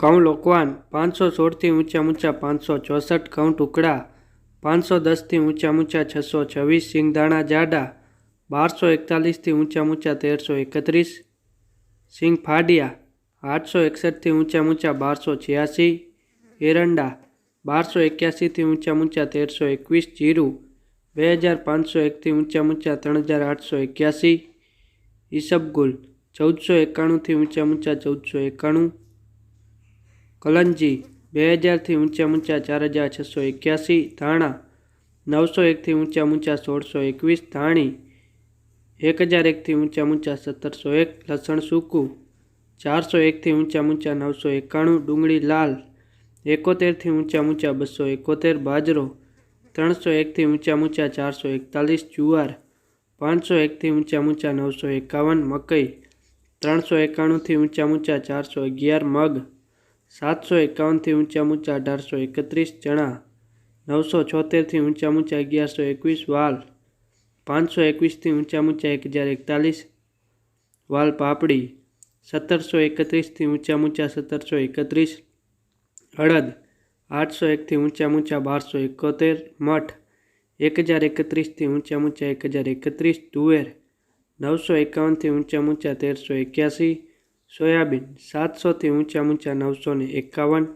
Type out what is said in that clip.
ઘઉં લોકવાન, પાંચસો સોળથી ઊંચા ઊંચા પાંચસો ચોસઠ ઘઉં ટુકડા પાંચસો દસથી ઊંચા ઊંચા છસો છવ્વીસ સિંગદાણા જાડા, બારસો એકતાલીસથી ઊંચા ઊંચા તેરસો એકત્રીસ સિંગ ફાડિયા આઠસો એકસઠથી ઊંચા ઊંચા બારસો છ્યાસી એરંડા, બારસો એક્યાસીથી ઊંચા ઊંચા તેરસો એકવીસ જીરું, બે હજાર પાંચસો એકથી ઊંચા ઊંચા ત્રણ હજાર આઠસો એક્યાસી ઈસબગુલ, ચૌદસો એકાણુંથી ઊંચા ઊંચા ચૌદસો એકાણું કલંજી બે હજારથી ઊંચા ઊંચા ચાર હજાર છસો એક્યાસી ધાણા નવસો એકથી ઊંચા ઊંચા સોળસો એકવીસ ધાણી એક હજાર એકથી ઊંચા ઊંચા સત્તરસો એક લસણ સૂકું ચારસો એકથી ઊંચા ઊંચા નવસો એકાણું ડુંગળી લાલ એકોતેરથી ઊંચા ઊંચા બસો એકોતેર બાજરો ત્રણસો એકથી ઊંચા ઊંચા ચારસો એકતાલીસ જુવાર પાંચસો એકથી ઊંચા ઊંચા નવસો એકાવન મકઈ ત્રણસો એકાણુંથી ઊંચા ઊંચા ચારસો અગિયાર મગ સાતસો એકાવનથી ઊંચા ઊંચા અઢારસો એકત્રીસ ચણા નવસો છોતેરથી ઊંચા ઊંચા અગિયારસો એકવીસ વાલ પાંચસો એકવીસથી ઊંચા ઊંચા એક હજાર એકતાલીસ વાલ પાપડી સત્તરસો એકત્રીસથી ઊંચા ઊંચા સત્તરસો એકત્રીસ અડદ આઠસો એકથી ઊંચા ઊંચા બારસો એકોતેર મઠ એક હજાર એકત્રીસથી ઊંચા ઊંચા એક હજાર એકત્રીસ તુવેર નવસો એકાવનથી ઊંચા ઊંચા તેરસો એક્યાસી સોયાબીન સાતસોથી ઊંચા ઊંચા નવસો ને એકાવન